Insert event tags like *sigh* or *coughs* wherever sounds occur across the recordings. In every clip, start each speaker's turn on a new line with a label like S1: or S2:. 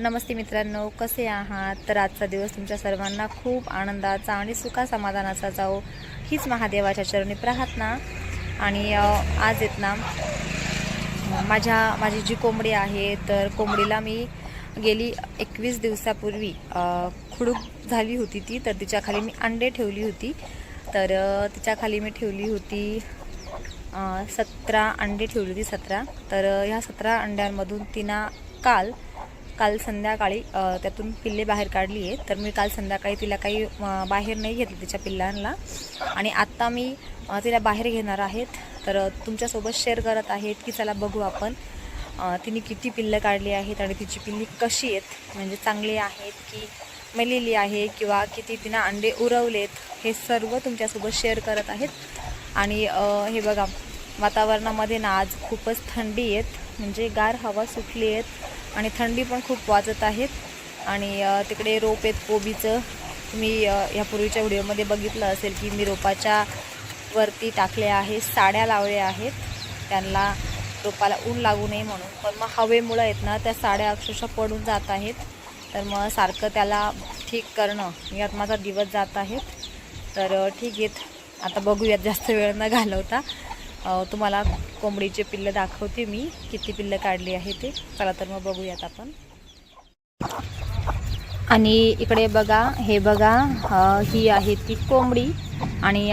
S1: नमस्ते मित्रांनो कसे आहात? तर आजचा दिवस तुमच्या सर्वांना खूप आनंदाचा आणि सुखा समाधानाचा जाओ हीच महादेवाच्या चरणी प्रार्थना. आणि आज येत ना माझ्या माझी जी कोंबडी आहे तर कोंबडीला मी गेली एकवीस दिवसापूर्वी खुडूक झाली होती ती तर तिच्याखाली मी अंडे ठेवली होती. तर तिच्याखाली मी ठेवली होती सतरा अंडे ठेवली होती सतरा. तर ह्या सतरा अंड्यांमधून तिनं काल काल संध्याकाळी त्यातून पिल्ले बाहेर काढली आहेत. तर मी काल संध्याकाळी तिला काही बाहेर नाही घेतलं तिच्या पिल्लांना. आणि आत्ता मी तिला बाहेर घेणार आहेत. तर तुमच्यासोबत शेअर करत आहेत की चला बघू आपण तिने किती पिल्लं काढली आहेत आणि तिची पिल्ली कशी आहेत. म्हणजे चांगली आहेत की मेलेली आहे किंवा किती तिनं अंडे उरवलेत हे सर्व तुमच्यासोबत शेअर करत आहेत. आणि हे बघा वातावरणामध्ये ना आज खूपच थंडी आहेत. म्हणजे गार हवा सुटली आहेत. आणि थंडी पण खूप वाजत आहेत. आणि तिकडे रोप आहेत कोबीचं. तुम्ही ह्यापूर्वीच्या ह्या पूर्वीच्या व्हिडिओमध्ये बघितलं असेल की मी रोपाच्या वरती टाकले आहे साड्या लावल्या आहेत. त्यांना रोपाला ऊन लागू नये म्हणून. पण मग हवेमुळं आहेत ना त्या साड्या अक्षरशः पडून जात आहेत. तर मग सारखं त्याला ठीक करणं यात माझा दिवस जात आहेत. तर ठीक आहेत. आता बघूयात जास्त वेळ न घालवता. तुम्हाला कोंबडीचे पिल्लं दाखवते मी. किती पिल्लं काढली आहे ते. चला तर मग बघूयात आपण. आणि इकडे बघा हे बघा ही आहे ती कोंबडी. आणि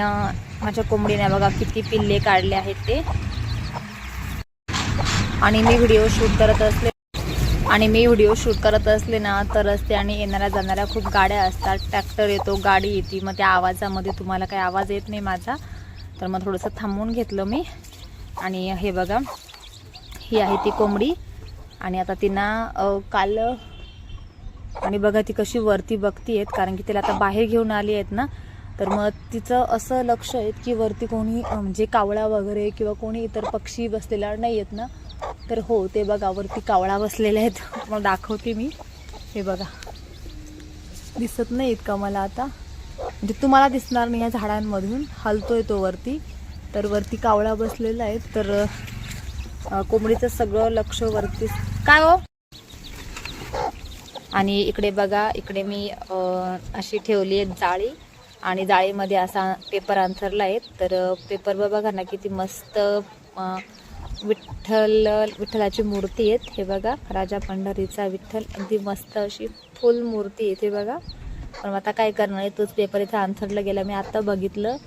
S1: माझ्या कोंबडीने बघा किती पिल्ले काढले आहेत ते. आणि मी व्हिडिओ शूट करत असले आणि मी व्हिडिओ शूट करत असले ना तर रस्ते आणि येणाऱ्या जाणाऱ्या खूप गाड्या असतात. ट्रॅक्टर येतो गाडी येते. मग त्या आवाजामध्ये तुम्हाला काही आवाज येत नाही माझा. तर मग थोडंसं थांबवून घेतलं मी. आणि हे बघा ही आहे ती कोंबडी. आणि आता तिना काल आणि बघा ती कशी वरती बघतीयेत कारण की तिला आता बाहेर घेऊन आली आहेत ना तर मग तिचं असं लक्ष आहे की वरती कोणी म्हणजे कावळा वगैरे किंवा कोणी इतर पक्षी बसलेला नाही आहेत ना तर हो ते बघा वरती कावळा बसलेले आहेत. *laughs* मग दाखवते मी. हे बघा. दिसत नाही इतका मला आता? म्हणजे तुम्हाला दिसणार नाही या झाडांमधून. हलतोय तो वरती. तर वरती कावळा बसलेला आहे. तर कोंबडीचं सगळं लक्ष वरती. काय हो? आणि इकडे बघा इकडे मी अशी ठेवली आहे जाळी. आणि जाळीमध्ये असा पेपर अंथरला आहे. तर पेपर बघा ना किती मस्त विठ्ठल विठ्ठलाची मूर्ती आहेत. हे बघा राजा पंढरीचा विठ्ठल. अगदी मस्त अशी फुल मूर्ती आहेत. हे बघा. पण आता काय करणार आहे तोच पेपर इथे अंथरला गेला. मी आत्ता बघितलं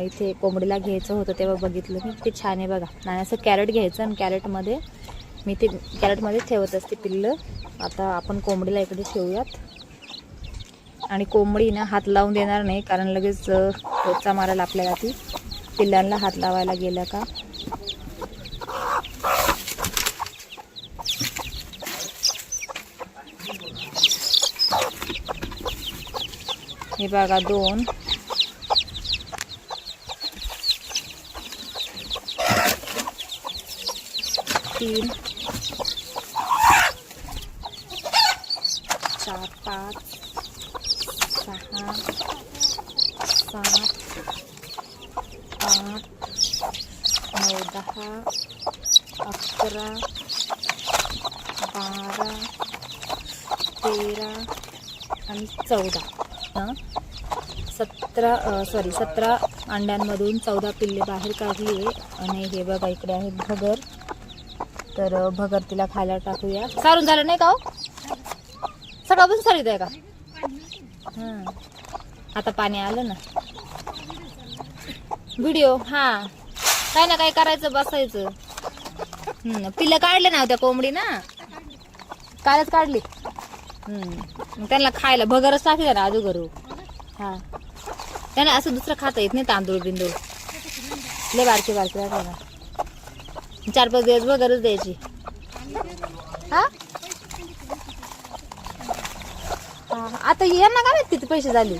S1: इथे कोंबडीला घ्यायचं होतं तेव्हा बघितलं मी. ते छान आहे बघा. आणि असं कॅरेट घ्यायचं आणि कॅरेटमध्ये मी ते कॅरेटमध्ये ठेवत असते पिल्लं. आता आपण कोंबडीला इकडे ठेवूयात. आणि कोंबडी ना हात लावून देणार नाही कारण लगेच अ, पोचा मारायला आपल्याला ती. पिल्लांना हात लावायला गेलं का? हे बघा दोन. तीन. चार पाच. सहा. सात. आठ. नऊ दहा. अकरा. बारा. तेरा. आणि चौदा. सतरा सॉरी सतरा अंड्यांमधून चौदा पिल्ले बाहेर काढली आहे आणि हे बघा इकडे आहे भगर. तर भगर तिला खायला टाकूया. सारून झालं नाही का हो? पण सारीत आहे का? हं. आता पाणी आलं ना. व्हिडिओ हा. काय ना काय करायचं बसायचं. पिल्लं काढले ना त्या कोंबडी ना कालच काढली. मग त्यांना खायला भगरच टाकले ना आजू हा. त्यांना असं दुसरं खाता येत नाही तांदूळ बिंदूळ. लय बारके बारके राहतात ना. चार पाच दिवस भगरच द्यायची. हा. आता यांना काय माहीत किती पैसे झाले?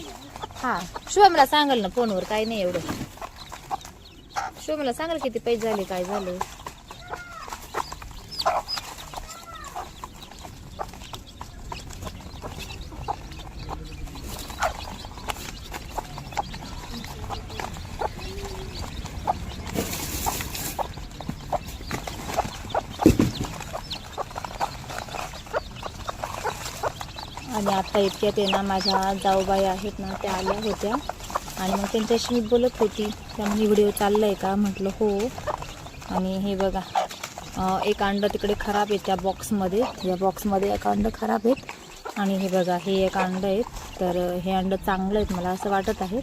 S1: हा. शुभमला सांगाल ना फोनवर काही नाही एवढं. शुभमला सांगाल किती पैसे झाले काय झाले? साहित्यात आहे ना माझ्या जाऊबाई आहेत ना त्या आल्या होत्या. आणि मग त्यांच्याशी मी बोलत होती. त्यामुळे व्हिडिओ चालला आहे का? म्हटलं हो. आणि हे बघा एक अंडं तिकडे खराब आहे त्या बॉक्समध्ये या बॉक्समध्ये एक अंडं खराब आहेत. आणि हे बघा हे एक अंडं आहेत. तर हे अंडं चांगलं आहेत मला असं वाटत आहे.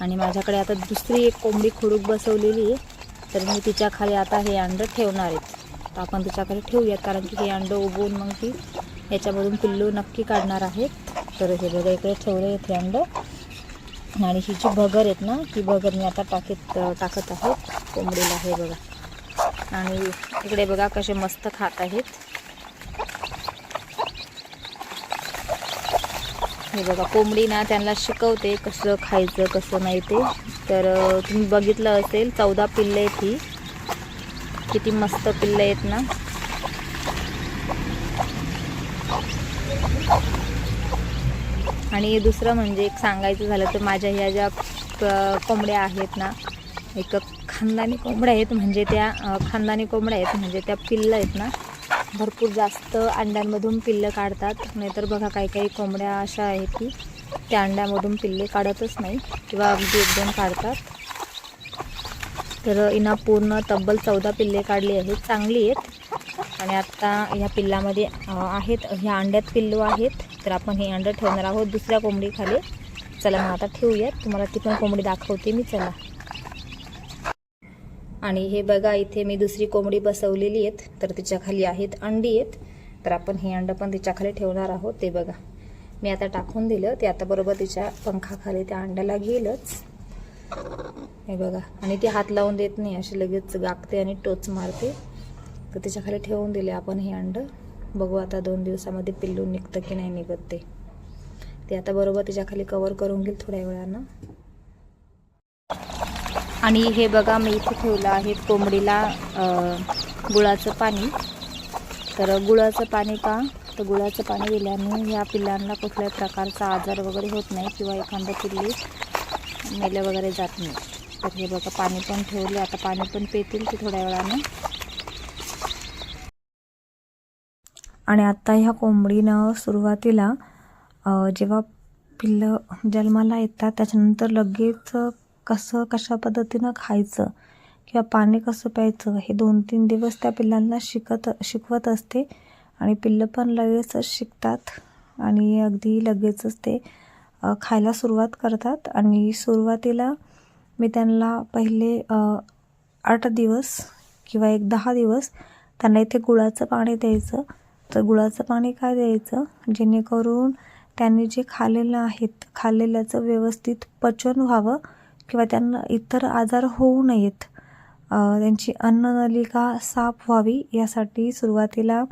S1: आणि माझ्याकडे आता दुसरी एक कोंबडी खुडूक बसवलेली आहे. तर मी तिच्या खाली आता हे अंडं ठेवणार आहेत तर आपण तिच्याकडे ठेवूयात कारण की हे अंडं उगवून मग ती याच्यामधून पिल्लू नक्की काढणार आहेत. तर हे बघा इकडे ठेवले आहेत अंड अंडं आणि ही जी भगर आहेत ना ती भगर मी आता टाकीत टाकत आहे. कोंबडीला हे बघा. आणि इकडे बघा कसे मस्त खात आहेत. हे बघा कोंबडी ना त्यांना शिकवते कसं खायचं कसं नाही ते. तर तुम्ही बघितलं असेल चौदा पिल्लं आहेत ही. किती मस्त पिल्लं आहेत ना. आणि दुसरं म्हणजे एक सांगायचं झालं तर माझ्या ह्या ज्या कोंबड्या आहेत ना एक खानदानी कोंबड्या आहेत म्हणजे त्या खानदानी कोंबड्या आहेत म्हणजे त्या पिल्लं आहेत ना भरपूर जास्त अंड्यांमधून पिल्लं काढतात. नाहीतर बघा काही काही कोंबड्या अशा आहेत की त्या अंड्यामधून पिल्ले काढतच नाही किंवा अगदी एक दोन काढतात. तर इना पूर्ण तब्बल चौदा पिल्ले काढली आहेत. चांगली आहेत. आणि आत्ता ह्या पिल्लामध्ये आहेत ह्या अंड्यात पिल्लू आहेत. तर आपण हे अंडं ठेवणार आहोत दुसऱ्या कोंबडीखाली. चला मग आता ठेवूयात. तुम्हाला ती पण कोंबडी दाखवते मी. चला. आणि हे बघा इथे मी दुसरी कोंबडी बसवलेली आहेत. तर तिच्याखाली आहेत अंडी आहेत. तर आपण हे अंडं पण तिच्याखाली ठेवणार आहोत. ते बघा. मी आता टाकून दिलं. ते आता बरोबर तिच्या पंखाखाली त्या अंड्याला घेईलच. हे बघा. आणि ती हात लावून देत नाही. अशी लगेच गागते आणि टोच मारते. तर त्याच्याखाली खाली ठेवून दिले आपण हे अंडं. बघू आता दोन दिवसामध्ये पिल्लू निघतं की नाही निघत ते. ते आता बरोबर त्याच्याखाली कवर करून घेईल थोड्या वेळानं. आणि हे बघा मी इथे ठेवलं आहे कोंबडीला गुळाचं पाणी. तर गुळाचं पाणी का? तर गुळाचं पाणी दिल्याने या पिल्लांना कुठल्याही प्रकारचा आजार वगैरे होत नाही किंवा एखादं पिल्ली मेले वगैरे जात नाही. तर हे बघा पाणी पण ठेवले. आता पाणी पण पेतील ते थोड्या वेळानं. आणि आत्ता ह्या कोंबडीनं सुरुवातीला जेव्हा पिल्लं जन्माला येतात त्याच्यानंतर लगेच कसं कशा पद्धतीनं खायचं किंवा पाणी कसं प्यायचं हे दोन तीन दिवस त्या पिल्लांना शिकत शिकवत असते. आणि पिल्लं पण लगेचच शिकतात आणि अगदी लगेचच ते खायला सुरुवात करतात. आणि सुरुवातीला मी त्यांना पहिले आठ दिवस किंवा एक दहा दिवस त्यांना इथे गुळाचं पाणी द्यायचं. तर गुळाचं पाणी काय द्यायचं? जेणेकरून त्यांनी जे खाल्लेलं आहेत खाल्लेल्याचं व्यवस्थित पचन व्हावं किंवा त्यांना इतर आजार होऊ नयेत. त्यांची अन्ननलिका साफ व्हावी यासाठी सुरुवातीला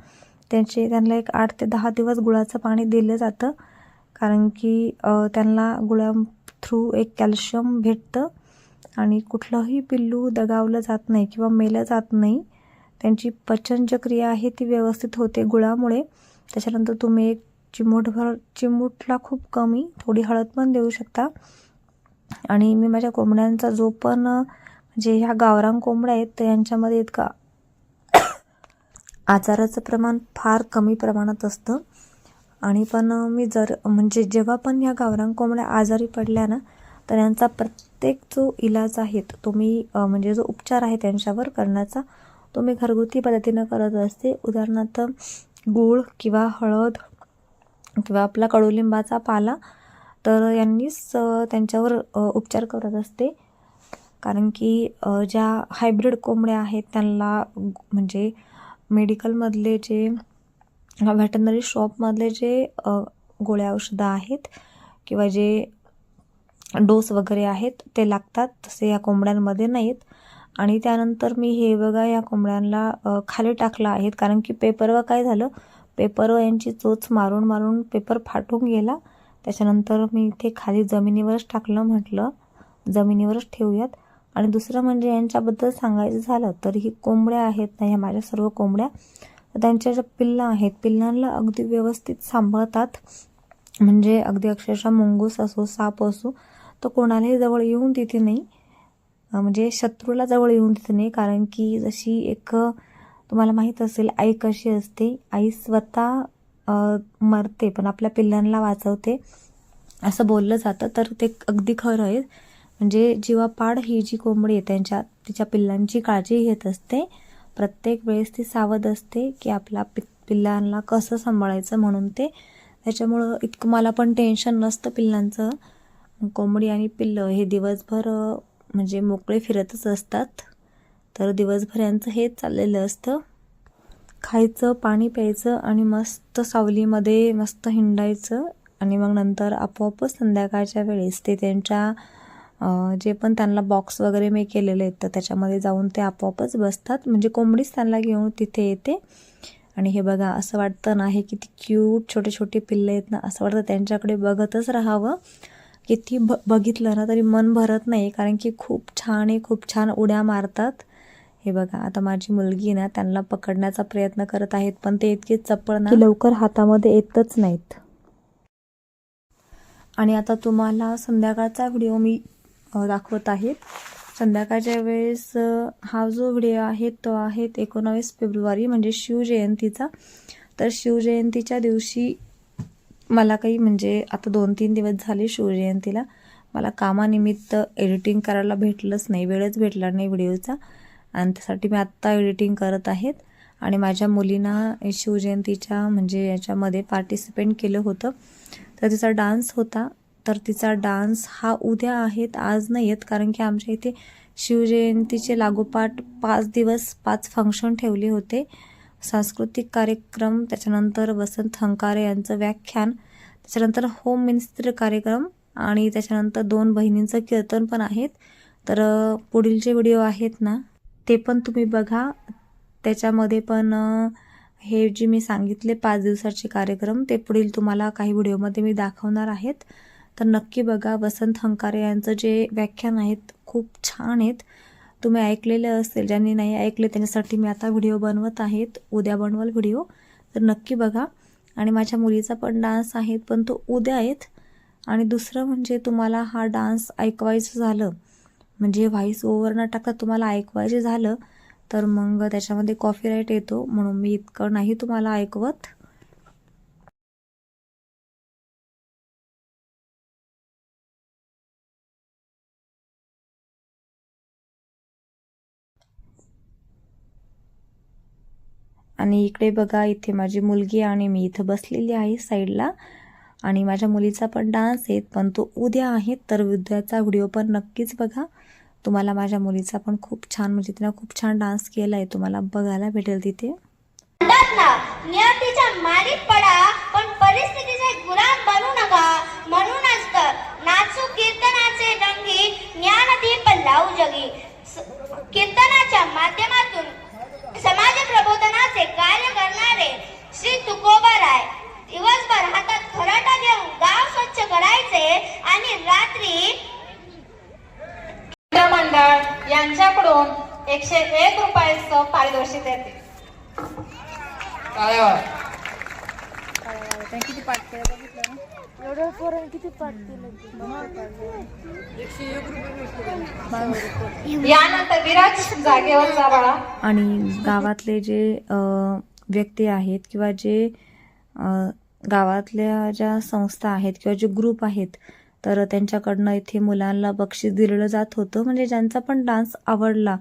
S1: त्यांचे त्यांना एक आठ ते दहा दिवस गुळाचं पाणी दिलं जातं. कारण की त्यांना गुळा थ्रू एक कॅल्शियम भेटतं आणि कुठलंही पिल्लू दगावलं जात नाही किंवा मेलं जात नाही. त्यांची पचनचक्रिया आहे ती व्यवस्थित होते गुळामुळे. त्याच्यानंतर तुम्ही एक चिमूटभर चिमूटला खूप कमी थोडी हळद पण देऊ शकता. आणि मी माझ्या कोंबड्यांचा जो पण म्हणजे ह्या गावरान कोंबड्या आहेत तर यांच्यामध्ये इतका *coughs* आजाराचं प्रमाण फार कमी प्रमाणात असतं. आणि पण मी जर म्हणजे जेव्हा पण ह्या गावरान कोंबड्या आजारी पडल्या ना तर यांचा प्रत्येक जो इलाज आहे तो मी म्हणजे जो उपचार आहे त्यांच्यावर करण्याचा तो मी घरगुती पद्धतीनं करत असते. उदाहरणार्थ गूळ किंवा हळद किंवा आपला कडुलिंबाचा पाला तर यांनीच त्यांच्यावर उपचार करत असते. कारण की ज्या हायब्रिड कोंबड्या आहेत त्यांना म्हणजे मेडिकलमधले जे व्हॅटनरी शॉपमधले जे गोळ्या औषधं आहेत किंवा जे डोस वगैरे आहेत ते लागतात. तसे या कोंबड्यांमध्ये नाहीत. आणि त्यानंतर मी हे बघा या कोंबड्यांना खाली टाकलं आहेत. कारण की पेपरवर काय झालं? पेपरवर यांची चोच मारून मारून पेपर फाटून गेला. त्याच्यानंतर मी इथे खाली जमिनीवरच टाकलं म्हटलं. जमिनीवरच ठेवूयात. आणि दुसरं म्हणजे यांच्याबद्दल सांगायचं झालं तर ही कोंबड्या आहेत ना ह्या माझ्या सर्व कोंबड्या त्यांच्या ज्या पिल्लं आहेत पिल्लांना अगदी व्यवस्थित सांभाळतात. म्हणजे अगदी अक्षरशः मुंगूस असो साप असो तो कोणालाही जवळ येऊन तिथे नाही. म्हणजे शत्रूला जवळ येऊन देते नाही कारण की जशी एक तुम्हाला माहीत असेल आई कशी असते आई स्वतः मरते पण आपल्या पिल्लांना वाचवते असं बोललं जातं. तर ते अगदी खरं आहे. म्हणजे जीवापाड ही जी कोंबडी आहे त्यांच्या तिच्या पिल्लांची काळजी घेत असते. प्रत्येक वेळेस ती सावध असते की आपल्या पि पिल्लांना कसं सांभाळायचं म्हणून ते. त्याच्यामुळं इतकं मला पण टेन्शन नसतं पिल्लांचं. कोंबडी आणि पिल्लं हे दिवसभर म्हणजे मोकळे फिरतच असतात. तर दिवसभर यांचं हेच चाललेलं असतं. खायचं पाणी प्यायचं आणि मस्त सावलीमध्ये मस्त हिंडायचं. आणि मग नंतर आपोआपच संध्याकाळच्या वेळेस ते त्यांच्या जे पण त्यांना बॉक्स वगैरे मी केलेले आहेत तर त्याच्यामध्ये जाऊन ते आपोआपच बसतात. म्हणजे कोंबडीच त्यांना घेऊन तिथे येते. आणि हे बघा असं वाटतं ना हे किती क्यूट छोटे छोटे पिल्ले आहेत ना असं वाटतं त्यांच्याकडे बघतच राहावं. किती ब बघितलं ना तरी मन भरत नाही कारण की खूप छान आहे खूप छान उड्या मारतात. हे बघा आता माझी मुलगी ना त्यांना पकडण्याचा प्रयत्न करत आहेत पण ते इतके चपळ ना. लवकर हातामध्ये येतच नाहीत. आणि आता तुम्हाला संध्याकाळचा व्हिडिओ मी दाखवत आहे. संध्याकाळच्या वेळेस हा जो व्हिडिओ आहे तो आहे एकोणावीस फेब्रुवारी म्हणजे शिवजयंतीचा. तर शिवजयंतीच्या दिवशी मला काही म्हणजे आता दोन तीन दिवस झाले शिवजयंतीला मला कामानिमित्त एडिटिंग करायला भेटलंच नाही. वेळच भेटला नाही व्हिडिओचा. आणि त्यासाठी मी आत्ता एडिटिंग करत आहेत. आणि माझ्या मुलींना शिवजयंतीच्या म्हणजे याच्यामध्ये पार्टिसिपेट केलं होतं. तर तिचा डान्स होता. तर तिचा डान्स हा उद्या आहेत आज नाही आहेत. कारण की आमच्या इथे शिवजयंतीचे लागोपाठ पाच दिवस पाच फंक्शन ठेवले होते. सांस्कृतिक कार्यक्रम त्याच्यानंतर वसंत हंकारे यांचं व्याख्यान त्याच्यानंतर होम मिनिस्टर कार्यक्रम आणि त्याच्यानंतर दोन बहिणींचं कीर्तन पण आहेत. तर पुढील जे व्हिडिओ आहेत ना ते पण तुम्ही बघा. त्याच्यामध्ये पण हे जे मी सांगितले पाच दिवसाचे कार्यक्रम ते पुढील तुम्हाला काही व्हिडिओमध्ये मी दाखवणार आहेत. तर नक्की बघा वसंत हंकारे यांचं जे व्याख्यान आहेत खूप छान आहेत. तुम्ही ऐकलेलं असेल ज्यांनी नाही ऐकले त्यांच्यासाठी मी आता व्हिडिओ बनवत आहेत उद्या बनवल व्हिडिओ. तर नक्की बघा. आणि माझ्या मुलीचा पण डान्स आहे पण तो उद्या आहेत. आणि दुसरं म्हणजे तुम्हाला हा डान्स ऐकवायचं झालं म्हणजे व्हॉईस ओव्हर न टाकता तुम्हाला ऐकवायचे झालं तर मग त्याच्यामध्ये कॉपीराईट येतो. म्हणून मी इतकं नाही तुम्हाला ऐकवत. आणि इकडे बघा इथे माझी मुलगी आणि मी इथं बसलेली आहे साईडला. आणि माझ्या मुलीचा पण डान्स आहे पण तो उद्या आहे तर उद्याचा व्हिडिओ पण नक्कीच बघा. तुम्हाला माझ्या मुलीचा पण खूप छान म्हणजे तिनं खूप छान डान्स केला आहे तुम्हाला बघायला भेटेल तिथे.
S2: कीर्तनाच्या माध्यमातून समाज प्रबोधनाचे कार्य करणारे श्री तुकोबा राय दिवसभर हातात आणि
S1: गावातले जे व्यक्ती आहेत किंवा जे गावातल्या ज्या संस्था आहेत किंवा जे ग्रुप आहेत तर त्यांच्याकडनं इथे मुलांना बक्षीस दिलेलं जात होतं. म्हणजे ज्यांचा पण डान्स आवडला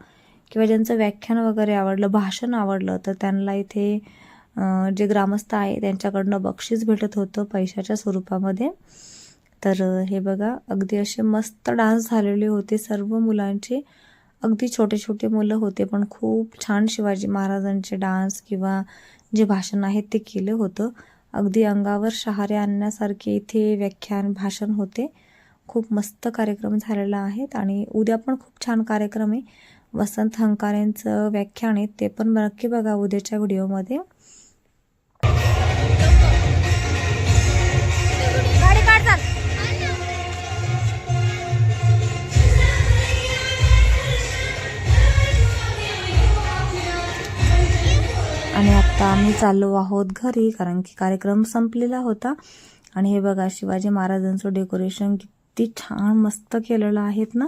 S1: किंवा ज्यांचं व्याख्यान वगैरे आवडलं भाषण आवडलं तर त्यांना इथे जे ग्रामस्थ आहे त्यांच्याकडनं बक्षीस भेटत होतं पैशाच्या स्वरूपामध्ये. तर हे बघा अगदी असे मस्त डान्स झालेले होते सर्व मुलांचे. अगदी छोटे छोटे मुलं होते पण खूप छान शिवाजी महाराजांचे डान्स किंवा जे भाषण आहेत ते केलं होतं. अगदी अंगावर शहारे आणण्यासारखे इथे व्याख्यान भाषण होते. खूप मस्त कार्यक्रम झालेला आहेत आणि उद्या पण खूप छान कार्यक्रम आहे. वसंत हंकारेंचं व्याख्यान आहे ते पण नक्की बघा उद्याच्या व्हिडिओमध्ये. आणि आत्ता आम्ही चाललो आहोत घरी कारण की कार्यक्रम संपलेला होता. आणि हे बघा शिवाजी महाराजांचं डेकोरेशन किती छान मस्त केलेलं आहेत ना.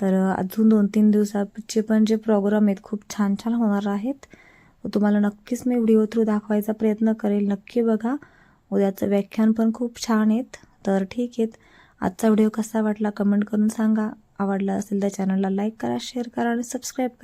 S1: तर अजून दोन तीन दिवसाचे पण जे प्रोग्राम आहेत खूप छान छान होणार आहेत. तुम्हाला नक्कीच मी व्हिडिओ थ्रू दाखवायचा प्रयत्न करेल. नक्की बघा. उद्याचं व्याख्यान पण खूप छान आहेत. तर ठीक आहेत. आजचा व्हिडिओ कसा वाटला कमेंट करून सांगा. आवडला असेल तर चॅनलला लाईक करा शेअर करा आणि सबस्क्राईब करा.